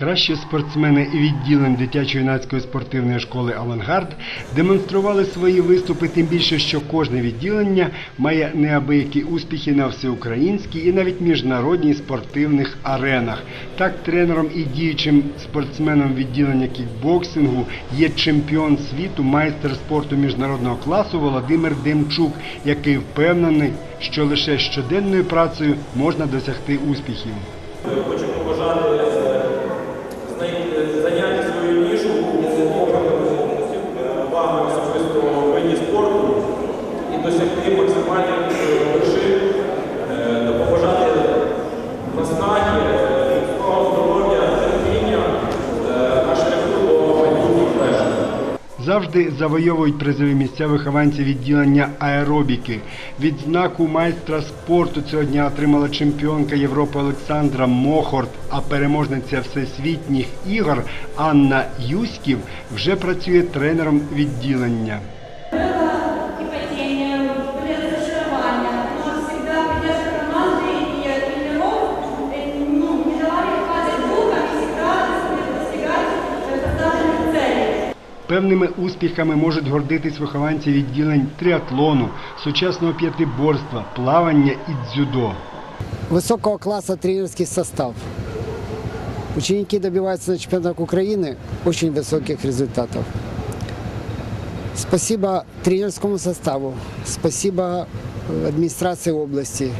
Кращі спортсмени відділень дитячо-юнацької спортивної школи Авангард демонстрували свої виступи, тим більше, що кожне відділення має неабиякі успіхи на всеукраїнській і навіть міжнародній спортивних аренах. Так, тренером і діючим спортсменом відділення кікбоксингу є чемпіон світу, майстер спорту міжнародного класу Володимир Демчук, який впевнений, що лише щоденною працею можна досягти успіхів. Досягти максимальних вершин, е, побажати наснаги, е, здоров'я, терпіння е, на шляху до майбутніх вершин. Завжди завойовують призові місця вихованці відділення аеробіки. Відзнаку майстра спорту цього дня отримала чемпіонка Європи Олександра Мохорт, а переможниця всесвітніх ігор Анна Юськів вже працює тренером відділення. Певними успіхами можуть гордитись вихованці відділень триатлону, сучасного п'ятиборства, плавання і дзюдо. высокого класса тренерский состав. Ученики добиваются на чемпионатах Украины очень высоких результатов. Спасибо тренерскому составу, спасибо э, администрации области,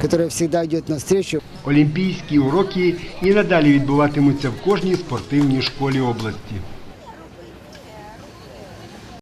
которая всегда идет навстречу. Олімпійські уроки і надалі відбуватимуться в кожній спортивній школі області.